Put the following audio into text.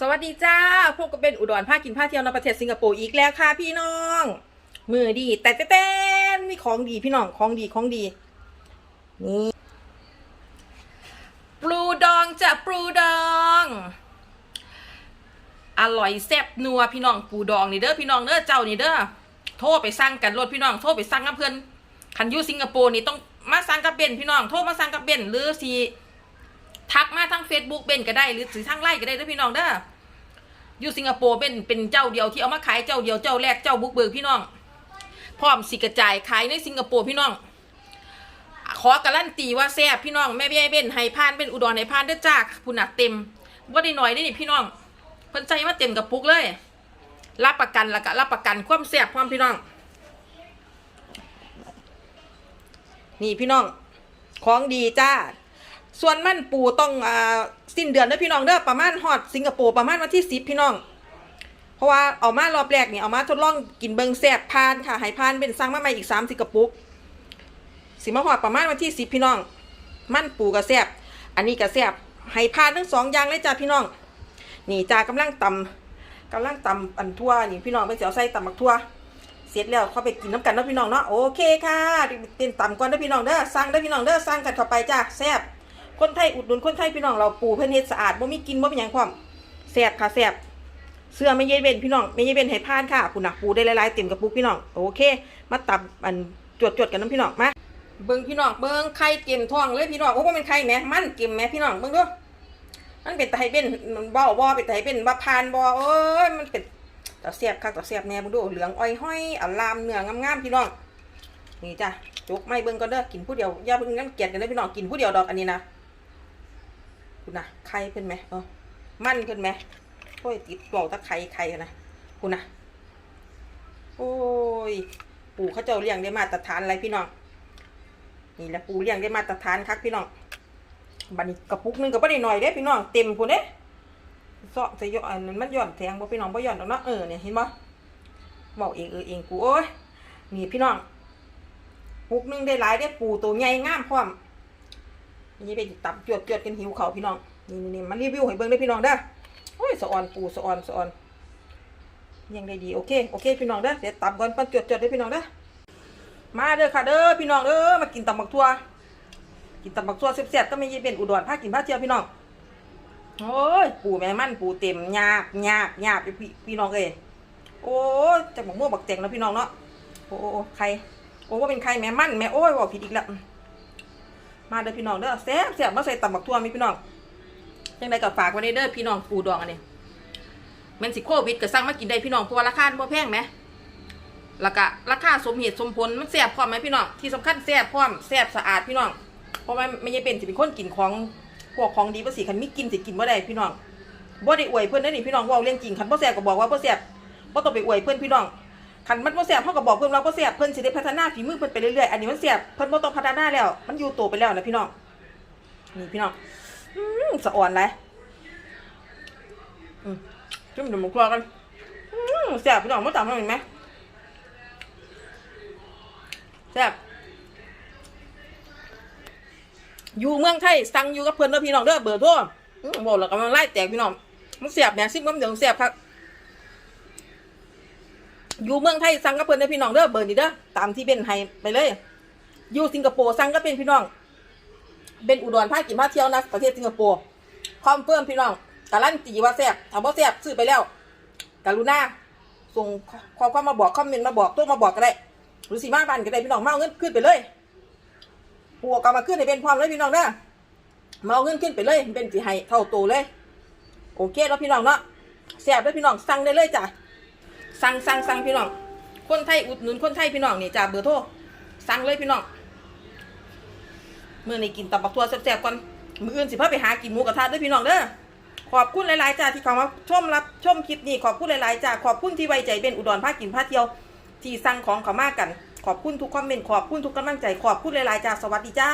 สวัสดีจ้า พวกก็เป็นอุดรภาคกินผ้าเที่ยวในประเทศสิงคโปร์อีกแล้วค่ะพี่น้อง มือดี แต่แต่แต่มีของดีพี่น้อง ของดีของดี นี่ ปลูดองจะปลูดอง อร่อยแซ่บนัวพี่น้องปูดองนี่เด้อพี่น้องเด้อเจ้านี่เด้อ โทรไปสั่งกันรถพี่น้อง โทรไปสั่งกับเพื่อนคันยูสิงคโปร์นี่ต้องมาสั่งกับเบนพี่น้อง โทรมาสั่งกับเบนหรือสิ ทักมาทาง Facebook เบนก็ได้หรือสิทางไลน์ก็ได้ด้อพี่น้องเด้ออยู่สิงคโปร์เป็นเป็นเจ้าเดียวที่เอามาขายเจ้าเดียวเจ้าแรกเจ้าบุกเบิกพี่น้อง พร้อมสิกระจายขายในสิงคโปร์พี่น้อง ขอการันตีว่าแซ่บพี่น้องแม่เบี้ยเป็นไฮพานเป็นอุดรไฮพานเด้อจ้าผู้หนักเต็มว่าได้หน่อยได้นี่พี่น้องเพิ่นใจมาเต็มกับปุกเลย รับประกันแล้วก็รับประกันความแซ่บความพี่น้อง นี่พี่น้อง ของดีจ้า ส่วนมันปูต้องอ่าสิ้นเดือนเด้อพี่น้องเด้อประมาณฮอดสิงคโปร์ประมาณวันที่สิบพี่น้อง เพราะว่าเอามารอบแรกนี่เอามาทดลองกินเบิงแซ่บพานค่ะให้พานเป็นสั่งมาใหม่อีกสามสิกระปุกสิมาฮอดประมาณวันที่สิบพี่น้อง มันปูกระแซบอันนี้กระแซบให้พานทั้งสองอย่างเลยจ้าพี่น้อง นี่จ้ากำลังตำกำลังตำอันทั่วนี่พี่น้องเป็นเสียวใส่ตำบักทั่วเสร็จแล้วเขาไปกินน้ำกันเนาะพี่น้องเนาะโอเคค่ะเต้นต่ำก่อนเด้อพี่น้องเด้อสั่งเด้อพี่น้องเด้อสั่งกันเข้าไปจ้าแซ่บ คนไทยอุดหนุนคนไทยพี่น้องเราปูเพิ่นเฮ็ดสะอาดบ่มีกินบ่มีหยังพร้อมแซ่บค่ะแซ่บเสื้อไม่เย็นเว้นพี่น้องไม่เย็นเว้นให้ผ่านค่ะผู้หนักปูได้หลายๆเต็มกระปุกพี่น้องโอเค มาตับอันจวดๆกันน้ำพี่น้องมาเบิ่งพี่น้องเบิ่งไข่เต็มท้องเลยพี่น้องโอ้บ่เป็นไข่แหมมันเต็มแหมพี่น้องเบิ่งดูมันเป็นตาให้เป็นบ่บ่เป็นตาให้เป็นว่าผ่านบ่เอ้ยมันเป็นต่อเสียบคักต่อเสียบแน่บุดูเหลืองอ้อยห้อยอลามเนื้องามๆพี่น้องนี่จ้ะจุกไม่เบิ่งก็เด้อกินผู้เดียวอย่าเพิ่งงั้นเกลียดกันเลยพี่น้องกินผู้เดียวดอกอันนี้นะ คุณนะไข่เพิ่นไหมเออมั่นเพิ่นไหมโอ้ยติดบอกตะไคร้ไข่นะคุณนะโอ้ย ปู่เขาเจ้าเลี้ยงได้มาตรฐานอะไรพี่น้อง นี่แหละปู่เลี้ยงได้มาตรฐานคักพี่น้องบันี้กระปุกนึงก็บ่ได้หน่อยเด้พี่น้องเต็มพุ่นเด้เสาะจะย่อนอันนั้นมันย่อนแทงบ่พี่น้องบ่ย่อนดอกเนาะเออเนี่ยเห็นบ่บอกเองเออเองกูโอ้ยนี่พี่น้องปุกนึงได้หลายได้ปูตัวใหญ่งามพร้อม นี่ไปตับจวดจวดกันหิวเขาพี่น้องนี่นี่นี่มันรีวิวให้เบิ่งได้พี่น้องเด้อโอ้ยสะออนปูสะออนสะออนยังได้ดีโอเคโอเคพี่น้องเด้อเดี๋ยวตับก่อนปันจวดจวดได้พี่น้องเด้อมาเด้อค่ะเด้อพี่น้องเด้อมากินตับบักทั่วกินตับบักทั่วแซ่บๆก็ไม่ยินเป็นอุดรพากินพาเที่ยวพี่น้องโอ้ยปูแม่มันปูเต็มหยากยากยากพี่พี่น้องเอ้ยโอ้ยจากบักม่วงบักแตงแล้วพี่น้องเนาะโอ้โอ้โอ้ใครโอ้ว่าเป็นใครแม่มันแม่โอ้ยบอกผิดอีกแล้ว มาเด้อพี่น้องเด้อแซ่บแซ่บมาใส่ตำบักทั่วมีพี่น้องยังไงก็ฝากไว้ในเด้อพี่น้องปูดองอันนี้มันสิโควิดก็สั่งมากินได้พี่น้องเพราะว่าราคาบ่แพงไหมแล้วก็ราคาสมเหตุสมผลมันแซ่บพร้อมไหมพี่น้องที่สำคัญแซ่บพร้อมแซ่บสะอาดพี่น้องเพราะว่าไม่ใช่เป็นสิเป็นคนกินของพวกของดีภาษีคันมีกินสิกินบ่ได้พี่น้องบ่ได้อวยเพิ่นได้อนี่พี่น้องเว้าเรื่องจริงคันบ่แซ่บก็บอกว่าบ่แซ่บบ่ต้องไปอวยเพิ่อนพี่น้อง คันมันบ่แซ่บเฮาก็บอกเพิ่นว่าบ่แซ่บเพิ่นสิได้พัฒนาฝีมือเพิ่นไปเรื่อยๆอันนี้มันแซ่บเพิ่นบ่ต้องพัฒนาแล้ว มันอยู่โตไปแล้วนะพี่น้องนี่พี่น้องอืมสะอ่อนหลยอืมจิ้มเดี๋ยวหมูกรอกันอืมแซ่บพี่น้องบ่ตามมาเห็นไหมแซ่บอยู่เมืองไทยสั่งอยู่กับเพื่อนเด้อพี่น้องเด้อเบอร์โทรอื้อบอกแล้วกำลังไล่แตกพี่น้องมันเสียบเนี่ยซิมก็เดี๋ยวเสียบครับ อยู่เมืองไทยสั่งกับเพื่อนเด้อพี่น้องเด้อเบอร์นี้เด้อตามที่เป็นให้ไปเลย อยู่สิงคโปร์สั่งก็เป็นพี่น้อง เป็นอุดรภาคกินภาคเที่ยวนะประเทศสิงคโปร์คอมเฟิร์มพี่น้องการันตีว่าแซ่บถ้าบ่าแซ่บซื้อไปแล้วกรุณาส่งข้อความมาบอกคอมเมนต์มาบอกตัวมาบอกก็ได้หรือสีมาบ้านก็ได้พี่น้องมาเอาเงินขึ้นไปเลยปูกเอามาขึ้นให้เป็นพร้อมเลยพี่น้องเด้อมาเอาเงินขึ้นไปเลยเป็นสีให้เท่าโตเลย โอเคแล้วพี่น้องเนาะแซ่บด้วพี่น้องสั่งได้เลยจ้ะ สั่งสั่งสั่งพี่น้อง คนไทยอุดหนุนคนไทยพี่น้องนี่จ้ะเบอร์โทรสั่งเลยพี่น้องเมื่อในกินตับบักทัวแซ่บๆก่อนมืออื่นสิพาไปหากินหมูกระทะด้วยพี่น้องเด้อขอบคุณหลายๆจ้าที่เข้ามาชมรับชมคลิปนี้ขอบคุณหลายๆจ้าขอบคุณที่ไว้ใจเป็นอุดรภาคกินพาคเที่ยว ที่สั่งของเขามากัน ขอบคุณทุกคอมเมนต์ขอบคุณทุกกำลังใจขอบคุณหลายๆจ้าสวัสดีจ้า